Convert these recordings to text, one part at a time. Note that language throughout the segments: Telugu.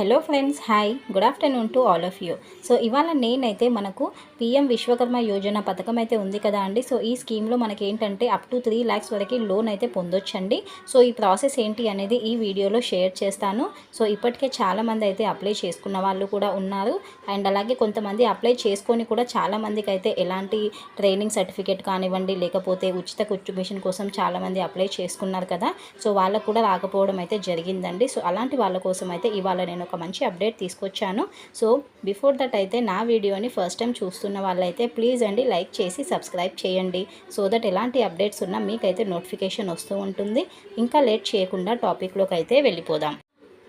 Hello friends hi. Good afternoon to all of you. So ఇవాళ నేనైతే మనకు పిఎం విశ్వకర్మ యోజన పథకం అయితే ఉంది కదా అండి. సో ఈ స్కీమ్లో మనకి ఏంటంటే అప్ టు త్రీ ల్యాక్స్ వరకు లోన్ అయితే పొందొచ్చండి. సో ఈ ప్రాసెస్ ఏంటి అనేది ఈ వీడియోలో షేర్ చేస్తాను. సో ఇప్పటికే చాలామంది అయితే అప్లై చేసుకున్న వాళ్ళు కూడా ఉన్నారు. అండ్ అలాగే కొంతమంది అప్లై చేసుకొని కూడా చాలామందికి అయితే ఎలాంటి ట్రైనింగ్ సర్టిఫికేట్ కానివ్వండి లేకపోతే ఉచిత కుట్టు కోసం చాలామంది అప్లై చేసుకున్నారు కదా. సో వాళ్ళకు కూడా రాకపోవడం అయితే జరిగిందండి. సో అలాంటి వాళ్ళ కోసం అయితే ఇవాళ నేను ఒక మంచి అప్డేట్ తీసుకొచ్చాను. సో బిఫోర్ దట్ అయితే నా వీడియోని ఫస్ట్ టైం చూస్తున్న వాళ్ళైతే ప్లీజ్ అండి లైక్ చేసి సబ్స్క్రైబ్ చేయండి. సో దట్ ఎలాంటి అప్డేట్స్ ఉన్నా మీకైతే నోటిఫికేషన్ వస్తూ ఉంటుంది. ఇంకా లేట్ చేయకుండా టాపిక్లోకి అయితే వెళ్ళిపోదాం.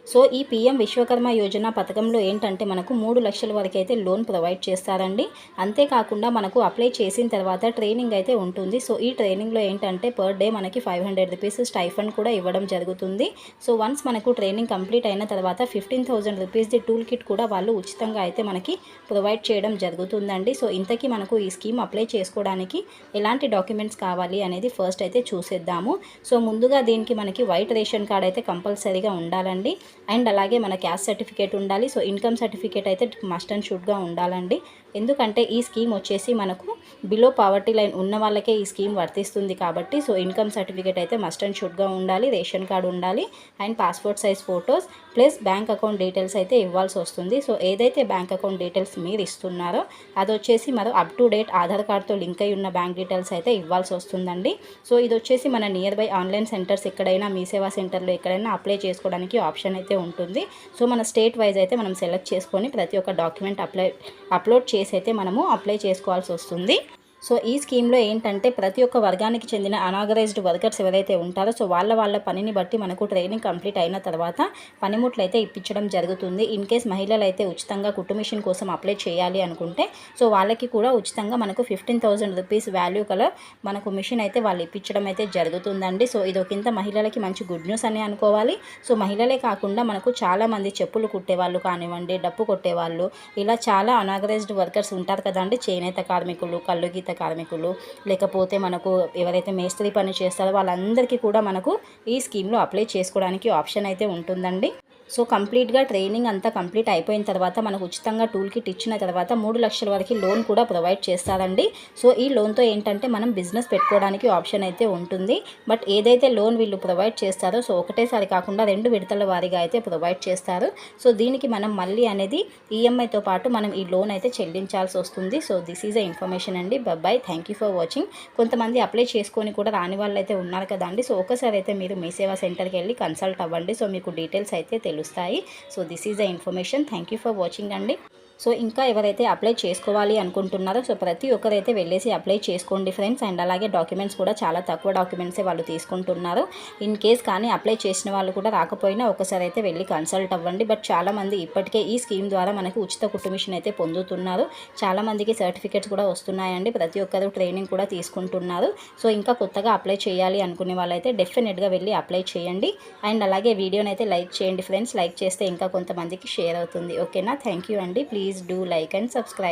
సో ఈ పిఎం విశ్వకర్మ యోజన పథకంలో ఏంటంటే మనకు మూడు లక్షల వరకు అయితే లోన్ ప్రొవైడ్ చేస్తారండి. అంతేకాకుండా మనకు అప్లై చేసిన తర్వాత ట్రైనింగ్ అయితే ఉంటుంది. సో ఈ ట్రైనింగ్లో ఏంటంటే పర్ డే మనకి ఫైవ్ హండ్రెడ్ రూపీస్ స్టైఫండ్ కూడా ఇవ్వడం జరుగుతుంది. సో వన్స్ మనకు ట్రైనింగ్ కంప్లీట్ అయిన తర్వాత ఫిఫ్టీన్ థౌజండ్ రూపీస్ది టూల్ కిట్ కూడా వాళ్ళు ఉచితంగా అయితే మనకి ప్రొవైడ్ చేయడం జరుగుతుందండి. సో ఇంతకీ మనకు ఈ స్కీమ్ అప్లై చేసుకోవడానికి ఎలాంటి డాక్యుమెంట్స్ కావాలి అనేది ఫస్ట్ అయితే చూసేద్దాము. సో ముందుగా దీనికి మనకి వైట్ రేషన్ కార్డ్ అయితే కంపల్సరీగా ఉండాలండి. అండ్ అలాగే మన క్యాస్ట్ సర్టిఫికేట్ ఉండాలి. సో ఇన్కమ్ సర్టిఫికేట్ అయితే మస్ట్ అండ్ షుడ్గా ఉండాలండి. ఎందుకంటే ఈ స్కీమ్ వచ్చేసి మనకు బిలో పావర్టీ లైన్ ఉన్న వాళ్ళకే ఈ స్కీమ్ వర్తిస్తుంది కాబట్టి సో ఇన్కమ్ సర్టిఫికేట్ అయితే మస్ట్ అండ్ షుడ్గా ఉండాలి రేషన్ కార్డు ఉండాలి and passport size photos plus bank account details అయితే ఇవ్వాల్సి వస్తుంది. సో ఏదైతే బ్యాంక్ అకౌంట్ డీటెయిల్స్ మీరు ఇస్తున్నారో అది వచ్చేసి మరో అప్ టు డేట్ ఆధార్ కార్డ్తో లింక్ అయి ఉన్న బ్యాంక్ డీటెయిల్స్ అయితే ఇవ్వాల్సి వస్తుందండి. సో ఇది వచ్చేసి మన నియర్ బై ఆన్లైన్ సెంటర్స్ ఎక్కడైనా మీ సేవా సెంటర్లో ఎక్కడైనా అప్లై చేసుకోవడానికి ఆప్షన్ అయితే ఉంటుంది. సో మన స్టేట్ వైజ్ అయితే మనం సెలెక్ట్ చేసుకొని ప్రతి ఒక్క డాక్యుమెంట్ అప్లై అప్లోడ్ చేసి అయితే మనము అప్లై చేసుకోవాల్సి వస్తుంది. సో ఈ స్కీమ్లో ఏంటంటే ప్రతి ఒక్క వర్గానికి చెందిన అనాగరైజ్డ్ వర్కర్స్ ఎవరైతే ఉంటారో సో వాళ్ళ వాళ్ళ పనిని బట్టి మనకు ట్రైనింగ్ కంప్లీట్ అయిన తర్వాత పనిముట్లు అయితే ఇప్పించడం జరుగుతుంది. ఇన్ కేస్ మహిళలు అయితే ఉచితంగా కుటుంబిషన్ కోసం అప్లై చేయాలి అనుకుంటే సో వాళ్ళకి కూడా ఉచితంగా మనకు ఫిఫ్టీన్ థౌజండ్ రూపీస్ వాల్యూ కల మనకు మిషన్ అయితే వాళ్ళు ఇప్పించడం అయితే జరుగుతుందండి. సో ఇది ఒకంత మహిళలకి మంచి గుడ్ న్యూస్ అని అనుకోవాలి. సో మహిళలే కాకుండా మనకు చాలామంది చెప్పులు కుట్టేవాళ్ళు కానివ్వండి డప్పు కొట్టేవాళ్ళు ఇలా చాలా అనాగరైజ్డ్ వర్కర్స్ ఉంటారు కదండి. చేనేత కార్మికులు కళ్ళు గీత కార్మికులు లేకపోతే మనకు ఎవరైతే మేస్త్రి పని చేస్తారో వాళ్ళందరికీ కూడా మనకు ఈ స్కీమ్లో అప్లై చేసుకోవడానికి ఆప్షన్ అయితే ఉంటుందండి. సో కంప్లీట్గా ట్రైనింగ్ అంతా కంప్లీట్ అయిపోయిన తర్వాత మనకు ఉచితంగా టూల్ కిట్ ఇచ్చిన తర్వాత మూడు లక్షల వరకు లోన్ కూడా ప్రొవైడ్ చేస్తారండి. సో ఈ లోన్తో ఏంటంటే మనం బిజినెస్ పెట్టుకోవడానికి ఆప్షన్ అయితే ఉంటుంది. బట్ ఏదైతే లోన్ వీళ్ళు ప్రొవైడ్ చేస్తారో సో ఒకటేసారి కాకుండా రెండు విడతల వారీగా అయితే ప్రొవైడ్ చేస్తారు. సో దీనికి మనం మళ్ళీ అనేది ఈఎంఐతో పాటు మనం ఈ లోన్ అయితే చెల్లించాల్సి వస్తుంది. So this is a information అండి. Bye thank you for watching. కొంతమంది అప్లై చేసుకొని కూడా రాని వాళ్ళు అయితే ఉన్నారు కదండి. సో ఒకసారి అయితే మీరు మీ సేవా సెంటర్కి వెళ్ళి కన్సల్ట్ అవ్వండి. సో మీకు డీటెయిల్స్ అయితే తెలుస్తాయి. So this is the information thank for watching అండి. సో ఇంకా ఎవరైతే అప్లై చేసుకోవాలి అనుకుంటున్నారో సో ప్రతి ఒక్కరైతే వెళ్ళేసి అప్లై చేసుకోండి ఫ్రెండ్స్. అండ్ అలాగే డాక్యుమెంట్స్ కూడా చాలా తక్కువ డాక్యుమెంట్సే వాళ్ళు తీసుకుంటున్నారు. ఇన్ కేస్ కానీ అప్లై చేసిన వాళ్ళు కూడా రాకపోయినా ఒకసారి అయితే వెళ్ళి కన్సల్ట్ అవ్వండి. బట్ చాలామంది ఇప్పటికే ఈ స్కీమ్ ద్వారా మనకి ఉచిత కుటుంబిషన్ అయితే పొందుతున్నారు. చాలామందికి సర్టిఫికేట్స్ కూడా వస్తున్నాయండి. ప్రతి ఒక్కరు ట్రైనింగ్ కూడా తీసుకుంటున్నారు. సో ఇంకా కొత్తగా అప్లై చేయాలి అనుకునే వాళ్ళైతే డెఫినెట్గా వెళ్ళి అప్లై చేయండి. అండ్ అలాగే వీడియోని అయితే లైక్ చేయండి ఫ్రెండ్స్. లైక్ చేస్తే ఇంకా కొంతమందికి షేర్ అవుతుంది. ఓకేనా? థ్యాంక్ యూ అండి. Please do like and subscribe